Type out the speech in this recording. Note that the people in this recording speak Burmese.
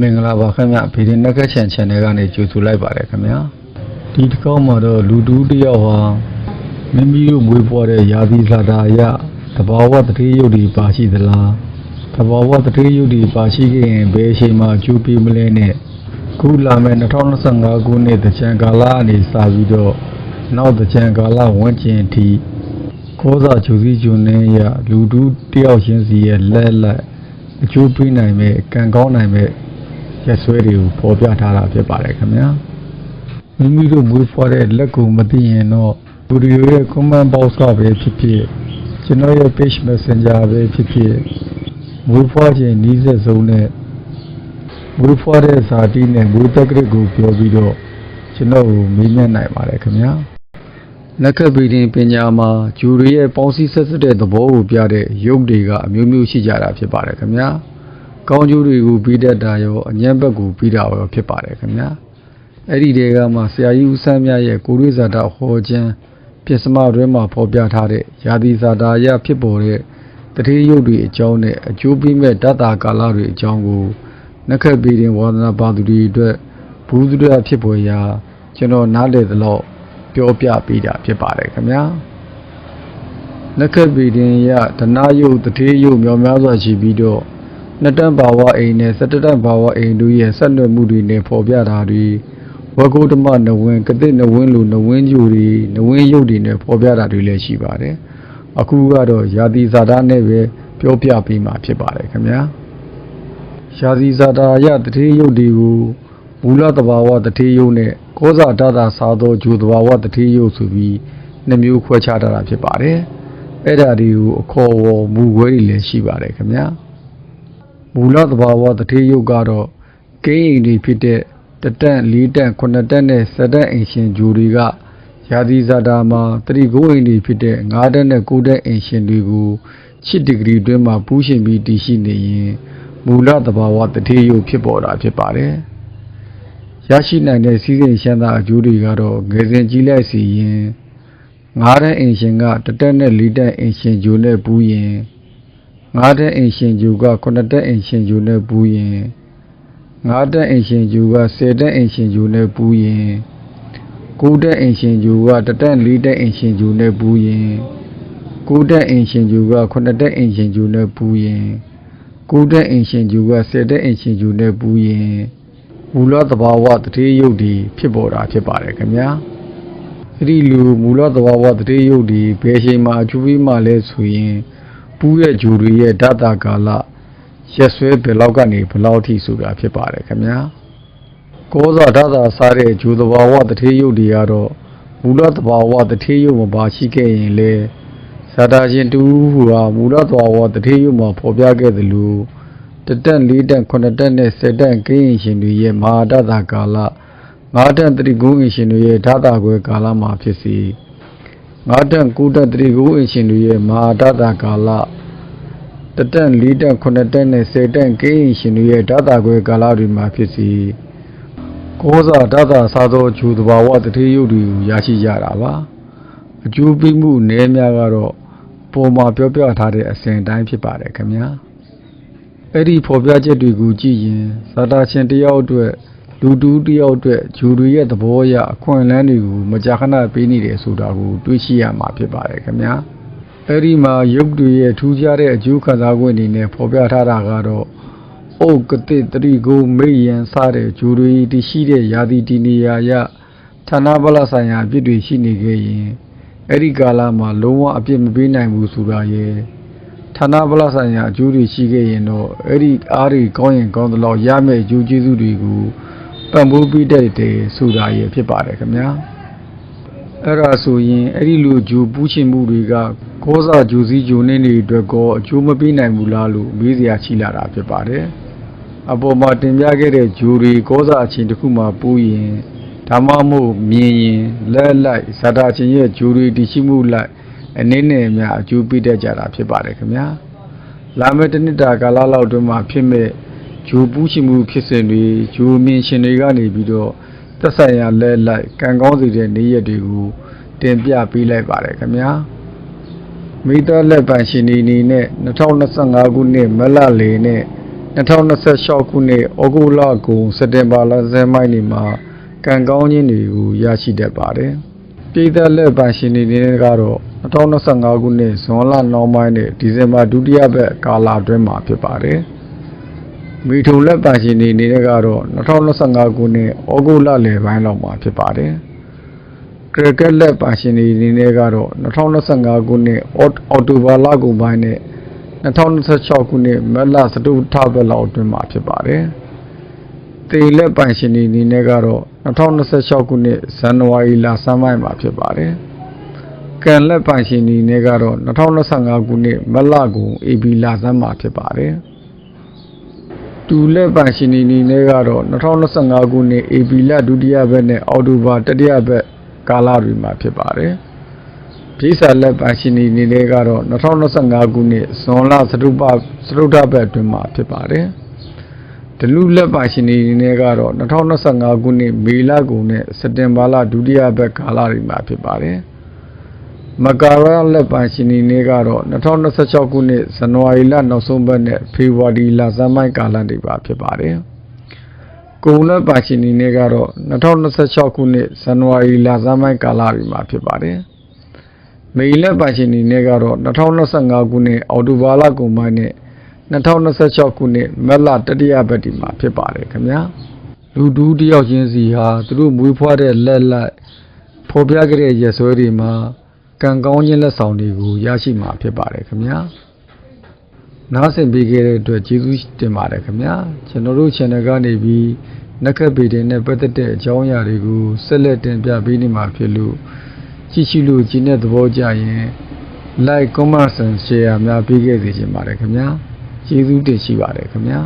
မင်္ဂလာပါခင်ဗျဗီဒီနက်ကချန် channel ကနေကြိုဆိုလိုက်ပါတယ်ခင်ဗျာဒီတစ်ခေါက်မှာတော့လူတူတစ်ယောက်ဟာမိမိတို့မွေးဖွားတဲ့ယာသီဇာတာအရတဘာဝတတိယုတ်ဒီပါရှိသလားတဘာဝတတိယုတ်ဒီပါရှိခဲ့ရင်ဘယ်အချိန်မှာအကျိုးပေးမလဲနဲ့ခုလာမယ့်2025ခုနှစ်တကြံကာလအနေစပြီးတော့နောက်တကြံကာလဝန်းကျင်အထိကောစာဂျူစီဂျွန်နဲ့ရလူတူတစ်ယောက်ချင်းစီရဲ့လက်လက်အကျိုးပေးနိုင်မဲ့ကံကောင်းနိုင်မဲ့ ရက်ဆွဲတွေကိုပေါ်ပြထားတာဖြစ်ပါတယ်ခင်ဗျာမိမိတို့မွေးဖွားတဲ့လက်ကူမသိရင်တော့ဗီဒီယိုရဲ့ comment box ကပဲဖြစ်ဖြစ်ကျွန်တော်ရဲ့ page messenger ပဲဖြစ်ဖြစ်မွေးဖွားခြင်းနီးစပ်ဆုံးနဲ့မွေးဖွားတဲ့ဇာတိနဲ့မွေးတက်ကရစ်ကိုပြောပြီးတော့ကျွန်တော်ကိုမေးမြန်းနိုင်ပါတယ်ခင်ဗျာနက္ခဗီဒင်ပညာမှာဂျူရီရဲ့ပေါင်းစည်းဆက်စပ်တဲ့သဘောကိုပြတဲ့ရုပ်တွေကအမျိုးမျိုးရှိကြတာဖြစ်ပါတယ်ခင်ဗျာ ကောင်းကျိုးတွေကိုပြီးတတ်တာရောအញ្ញံဘက်ကိုပြီးတာရောဖြစ်ပါတယ်ခင်ဗျာအဲ့ဒီတဲကမှဆရာကြီးဦးဆန်းမြတ်ရဲ့ကိုရိဇာတာဟောခြင်းပြစ္စမတွဲမှာဖော်ပြထားတဲ့ယာတိဇာတာရဖြစ်ပေါ်တဲ့တတိယုတ်တွေအကြောင်းနဲ့အကျိုးပေးမဲ့တတ္တာကာလတွေအကြောင်းကိုနက္ခတ်ပေရင်ဝါဒနာပါသူတွေအတွက်ဘူးသူရဖြစ်ပေါ်ရာကျွန်တော်နားလည်သလောက်ပြောပြပေးတာဖြစ်ပါတယ်ခင်ဗျာနက္ခတ်ပီတင်ရဒနာယုတ်တထေးယုတ်မြောင်များစွာရှိပြီးတော့ နှစ်တန်းဘာဝအိမ်နဲ့စတတန်းဘာဝအိမ်တို့ရဲ့ဆက်နွယ်မှုတွေနဲ့ဖော်ပြတာတွေဝဂုတ္တမနဝင်းကတိနဝင်းလိုနဝင်းကျူတွေနဝင်းယုတ်တွေနဲ့ဖော်ပြတာတွေလည်းရှိပါတယ်အခုကတော့ယာတိဇာတာနဲ့ပဲပြောပြပေးမှာဖြစ်ပါတယ်ခင်ဗျာယာတိဇာတာရတထေးယုတ်တွေကိုမူလတဘာဝတထေးယုတ်နဲ့ကောဇာတတာစားသောဂျူတဘာဝတထေးယုတ်ဆိုပြီးနှစ်မျိုးခွဲခြားထားတာဖြစ်ပါတယ်အဲ့ဓာတွေကိုအခေါ်အဝေါ်မူခွဲတွေလည်းရှိပါတယ်ခင်ဗျာ မူလသဘာဝတထေးယုတ်ကတော့ကိန်းအိမ်တွေဖြစ်တဲ့တတက်၄တက်9တက်နဲ့7တက်အိမ်ရှင်ဂျူတွေကယာတိဇာတာမှာတတိကိုအိမ်တွေဖြစ်တဲ့9တက်နဲ့9တက်အိမ်ရှင်တွေကို7ဒီဂရီအတွင်းမှာပူးရှင်ပြီးတည်ရှိနေရင်မူလသဘာဝတထေးယုတ်ဖြစ်ပေါ်တာဖြစ်ပါတယ်ရရှိနိုင်တဲ့စီးစိမ်ရှမ်းသာအကျိုးတွေကတော့ငယ်စဉ်ကြီးလိုက်စီရင်ငားတဲ့အိမ်ရှင်ကတတက်နဲ့လေးတက်အိမ်ရှင်ဂျိုနဲ့ပူးရင် ငားတဲ့အိမ်ရှင်ဂျိုကခုနှစ်တက်အိမ်ရှင်ဂျိုနဲ့ပူးရင်ငားတဲ့အိမ်ရှင်ဂျိုကဆယ်တက်အိမ်ရှင်ဂျိုနဲ့ပူးရင်ကိုးတက်အိမ်ရှင်ဂျိုကတတက်လေးတက်အိမ်ရှင်ဂျိုနဲ့ပူးရင်ကိုးတက်အိမ်ရှင်ဂျိုကခုနှစ်တက်အိမ်ရှင်ဂျိုနဲ့ပူးရင်ကိုးတက်အိမ်ရှင်ဂျိုကဆယ်တက်အိမ်ရှင်ဂျိုနဲ့ပူးရင်မူလသဘာဝတတိယယုတ်ဒီဖြစ်ပေါ်တာဖြစ်ပါတယ်ခင်ဗျာအဲ့ဒီလူမူလသဘာဝတတိယုတ်ဒီဘယ်ချိန်မှာအကျိုးပေးမှလဲဆိုရင် ပူးရဲ့ဂျူတွေရဲ့ဒတာကာလရက်ဆွဲဘယ်လောက်ကနေဘယ်လောက်ထိဆိုတာဖြစ်ပါတယ်ခင်ဗျာကောဇာဒတာစားတဲ့ဂျူသဘာဝတတိယုတ်တွေကတော့မူလသဘာဝတတိယုတ်မပါရှိခဲ့ရင်လေဇာတာရှင်တူဟူဟာမူလသဘာဝတတိယုတ်မှာဖော်ပြခဲ့သလိုတတက်၄တက်9တက်နဲ့10တက်ကိန်းရှင်တွေရဲ့မဟာဒတာကာလငါးတန်တတိကုအင်ရှင်တွေရဲ့ဓာတာခွဲကာလမှာဖြစ်စီ ငါးတန်ကုတန်တတိကုအင်ရှင်တွေရဲ့မဟာဓာတာကာလတတန်၄တန်9တန်နဲ့10တန်ကိအင်ရှင်တွေရဲ့ဓာတာခွဲကာလတွေမှာဖြစ်စီကောဇာဓာတာစားသောဂျူတဘာဝတတိယုတ်တွေကိုရရှိကြတာပါအကျိုးပေးမှုနည်းများကတော့ပုံမှာပြောပြထားတဲ့အစဉ်တိုင်းဖြစ်ပါတယ်ခင်ဗျာအဲ့ဒီဖော်ပြချက်တွေကိုကြည့်ရင်ဇာတာရှင်တယောက်အတွက် လူတူးတယောက်အတွက်ဂျူရီရဲ့သဘောအရအခွင့်အလမ်းတွေကိုမကြာခဏပေးနေတယ်ဆိုတာကိုတွေးရှိရမှာဖြစ်ပါတယ်ခင်ဗျာအဲ့ဒီမှာရုပ်တွေရဲ့ထူးခြားတဲ့အကျိုးခံစား권အနေနဲ့ဖော်ပြထားတာကတော့အုတ်ကတိတရိကိုမိတ်ရန်စတဲ့ဂျူရီတရှိတဲ့ယာတိတီနေရာရဌာနပလဆိုင်ရာအပြစ်တွေရှိနေခဲ့ရင်အဲ့ဒီကာလမှာလုံးဝအပြစ်မပေးနိုင်ဘူးဆိုတာရဲ့ဌာနပလဆိုင်ရာအကျိုးတွေရှိခဲ့ရင်တော့အဲ့ဒီအားတွေကောင်းရင်ကောင်းသလောက်ရမယ့်အကျိုးကျေးဇူးတွေကို ပံ့ပိုးပေးတတ်တယ်ဆိုတာရဖြစ်ပါတယ်ခင်ဗျာအဲ့ဒါဆိုရင်အဲ့ဒီလိုဂျူပူးချင်မှုတွေကကောစာဂျူစည်းဂျူနေနေအတွက်ကောအကျိုးမပေးနိုင်ဘူးလားလို့မေးစရာရှိလာတာဖြစ်ပါတယ်အပေါ်မှာတင်ပြခဲ့တဲ့ဂျူတွေကောစာအချင်းတစ်ခုမှပူးရင်ဒါမှမဟုတ်မြင်ရင်လက်လိုက်ဇာတာချင်းရဲ့ဂျူတွေတည်ရှိမှုလိုက်အနေနဲ့အများအကျိုးပေးတတ်ကြတာဖြစ်ပါတယ်ခင်ဗျာလာမယ့်တစ်နှစ်တာကာလလောက်အတွင်းမှာဖြစ်မဲ့ ဂျိုပူးရှိမှုဖြစ်စဉ်တွေဂျိုမြင်ရှင်တွေကနေပြီးတော့သက်ဆိုင်ရာလဲလိုက်ကံကောင်းစေတဲ့နေ့ရက်တွေကိုတင်ပြပေးလိုက်ပါတယ်ခင်ဗျာမိသားလက်ပိုင်ရှင်တွေအနေနဲ့2025ခုနှစ်မလလေနဲ့2026ခုနှစ်ဩဂုတ်လကုန်စက်တင်ဘာလဆယ်မိုက်နေမှာကံကောင်းခြင်းတွေကိုရရှိတတ်ပါတယ်။ပြည်သက်လက်ပိုင်ရှင်တွေနေကတော့2025ခုနှစ်ဇွန်လနောက်ပိုင်းနဲ့ဒီဇင်ဘာဒုတိယပတ်ကာလအတွင်းမှာဖြစ်ပါတယ်။ မိထုံလက်ပိုင်ရှင်တွေနေတဲ့ကတော့2025ခုနှစ်ဩဂုတ်လလယ်ပိုင်းလောက်မှာဖြစ်ပါတယ်။ကရကက်လက်ပိုင်ရှင်တွေအနေနဲ့ကတော့2025ခုနှစ်အောက်တိုဘာလကုန်ပိုင်းနဲ့2026ခုနှစ်မတ်လစတုထဘက်လောက်အတွင်းမှာဖြစ်ပါတယ်။တေလက်ပိုင်ရှင်တွေအနေနဲ့ကတော့2026ခုနှစ်ဇန်နဝါရီလဆန်းပိုင်းမှာဖြစ်ပါတယ်။ကံလက်ပိုင်ရှင်တွေနဲ့ကတော့2025ခုနှစ်မတ်လကုန် AB လဆန်းမှာဖြစ်ပါတယ်။ တူလက်ပိုင်ရှင်တွေအနေနဲ့ကတော့2025ခုနှစ် AB လဒုတိယဘက်နဲ့အောက်တိုဘာတတိယဘက်ကာလတွေမှာဖြစ်ပါတယ်။ပြည်စာလက်ပိုင်ရှင်တွေအနေနဲ့ကတော့2025ခုနှစ်ဇွန်လစတုပစတုထဘက်အတွင်းမှာဖြစ်ပါတယ်။ဒလူလက်ပိုင်ရှင်တွေအနေနဲ့ကတော့2025ခုနှစ်မေလကုန်နဲ့စက်တင်ဘာလဒုတိယဘက်ကာလတွေမှာဖြစ်ပါတယ်။ မကာရလက်ပိုင်ရှင်တွေအနေနဲ့ကတော့2026ခုနှစ်ဇန်နဝါရီလနောက်ဆုံးပတ်နဲ့ဖေဖော်ဝါရီလဆန်းပိုင်းကာလတွေပါဖြစ်ပါတယ်။ကုံလက်ပိုင်ရှင်တွေနဲ့ကတော့2026ခုနှစ်ဇန်နဝါရီလဆန်းပိုင်းကာလတွေမှာဖြစ်ပါတယ်။မေလက်ပိုင်ရှင်တွေနဲ့ကတော့2025ခုနှစ်အောက်တိုဘာလကုန်ပိုင်းနဲ့2026ခုနှစ်မတ်လတတိယပတ်ဒီမှာဖြစ်ပါတယ်ခင်ဗျာလူတူးတယောက်ချင်းစီဟာသူတို့မွေးဖွားတဲ့လက်လက်ဖော်ပြခဲ့တဲ့ရက်စွဲတွေမှာ ကံကောင်းခြင်းလက်ဆောင်တွေကိုရရှိမှာဖြစ်ပါတယ်ခင်ဗျာနားဆင်ပေးခဲ့တဲ့အတွက်ကျေးဇူးတင်ပါတယ်ခင်ဗျာကျွန်တော်တို့ channel ကနေပြီးနက်ခက်ပေတင်နဲ့ပတ်သက်တဲ့အကြောင်းအရာတွေကိုဆက်လက်တင်ပြပေးနေမှာဖြစ်လို့ကြည့်ရှိလို့ကြည်တဲ့သဘောကြရင် like comment and share များပေးခဲ့စေချင်ပါတယ်ခင်ဗျာကျေးဇူးတင်ရှိပါတယ်ခင်ဗျာ